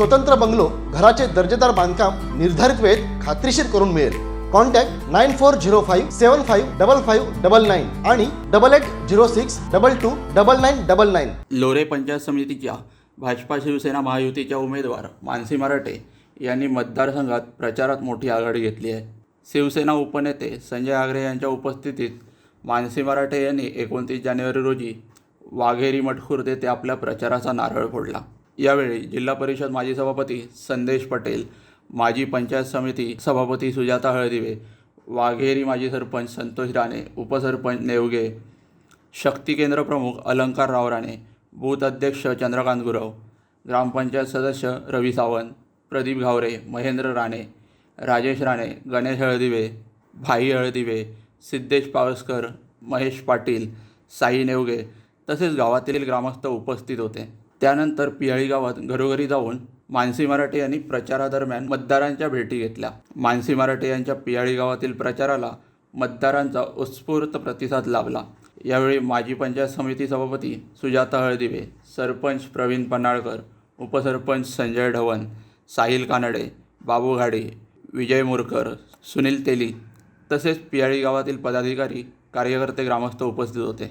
स्वतंत्र बंगलो घराचे दर्जेदार बांधकाम निर्धारित वेळेत खात्रीशीर करून मिळेल. Contact nine four zero five seven five double five double nine आणि double eight zero six double two double nine double nine. Lore panchayat समितीच्या भाजपा शिवसेना महायुतीच्या उमेदवार मानसी मराठे यांनी मतदारसंघात प्रचारात मोठी आघाडी घेतली आहे. शिवसेना उपनेते संजय आगरे यांच्या उपस्थितीत मानसी मराठे यांनी एकोणतीस जानेवारी रोजी वाघेरी मटखुर्द येथे आपल्या प्रचाराचा नारळ फोडला. यावेळी जिल्हा परिषद माजी सभापती संदेश पटेल माजी पंचायत समिती सभापती सुजाता हळदिवे वाघेरी माजी सरपंच संतोष राणे उपसरपंच नेवगे शक्ती केंद्र प्रमुख अलंकार राव राणे बूथ अध्यक्ष चंद्रकांत गुरव ग्रामपंचायत सदस्य रवी सावंत प्रदीप घावरे महेंद्र राणे राजेश राणे गणेश हळदिवे भाई हळदिवे सिद्धेश पावसकर महेश पाटील साई नेवगे तसेच गावातील ग्रामस्थ उपस्थित होते. त्यानंतर पियाळी गावात घरोघरी जाऊन मानसी मराठे यांनी प्रचारादरम्यान मतदारांच्या भेटी घेतल्या. मानसी मराठे यांच्या पियाळी गावातील प्रचाराला मतदारांचा उत्स्फूर्त प्रतिसाद लाभला. यावेळी माजी पंचायत समिती सभापती सुजाता हळदिवे सरपंच प्रवीण पन्हाळकर उपसरपंच संजय ढवण साहिल कानडे बाबू घाडे विजय मोरकर सुनील तेली तसेच पियाळी गावातील पदाधिकारी कार्यकर्ते ग्रामस्थ उपस्थित होते.